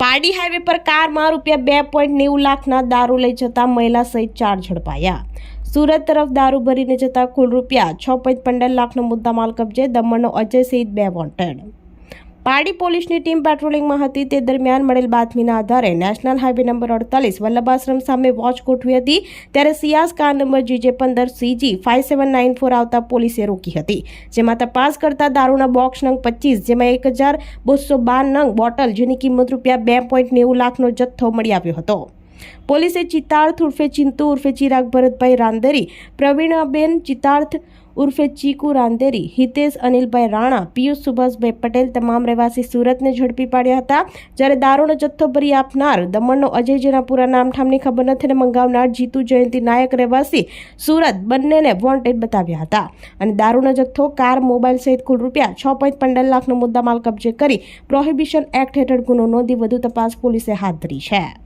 Pardi highway પર કારમાં રૂપિયા બે પોઈન્ટ નેવું લાખના દારૂ લઈ જતા મહિલા સહિત ચાર ઝડપાયા. સુરત તરફ દારૂ ભરીને જતા કુલ રૂપિયા છ પોઈન્ટ પંદર લાખનો મુદ્દામાલ કબજે દમણનો અજય સહિત બે વોન્ટેડ. પારડી પોલીસની ટીમ પેટ્રોલિંગમાં હતી. તે દરમિયાન મળેલ બાતમીના આધારે નેશનલ હાઈવે નંબર અડતાલીસ વલ્લભાશ્રમ સામે વોચ ગોઠવી હતી. ત્યારે સિયાસ કાર નંબર જીજે પંદર CG five seven nine four આવતા પોલીસે રોકી હતી. જેમાં તપાસ કરતા દારૂના બોક્સ નંગ પચીસ, જેમાં એક હજાર બસો બાર નંગ બોટલ, જેની કિંમત રૂપિયા બે પોઈન્ટ નેવું લાખનો જથ્થો મળી આવ્યો હતો. પોલીસે ચિતાર્થ ઉર્ફે ચિંતુ ઉર્ફે ચિરાગ ભરતભાઈ રાંદેરી, પ્રવીણાબેન ચિતાર્થ ઉર્ફે ચીકુ રાંદેરી, હિતેશ અનિલભાઈ રાણા, પિયુષ સુભાષભાઈ પટેલ તમામ રહેવાસી સુરતને ઝડપી પાડ્યા હતા. જ્યારે દારૂનો જથ્થો ભરી આપનાર દમણનો અજય જેના પૂરા નામઠામની ખબર નથી અને મંગાવનાર જીતુ જયંતિ નાયક રહેવાસી સુરત બંનેને વોન્ટેડ બતાવ્યા હતા. અને દારૂનો જથ્થો, કાર, મોબાઈલ સહિત કુલ રૂપિયા છ પોઈન્ટ પંદર લાખનો મુદ્દામાલ કબજે કરી પ્રોહિબિશન એક્ટ હેઠળ ગુનો નોંધી વધુ તપાસ પોલીસે હાથ ધરી છે.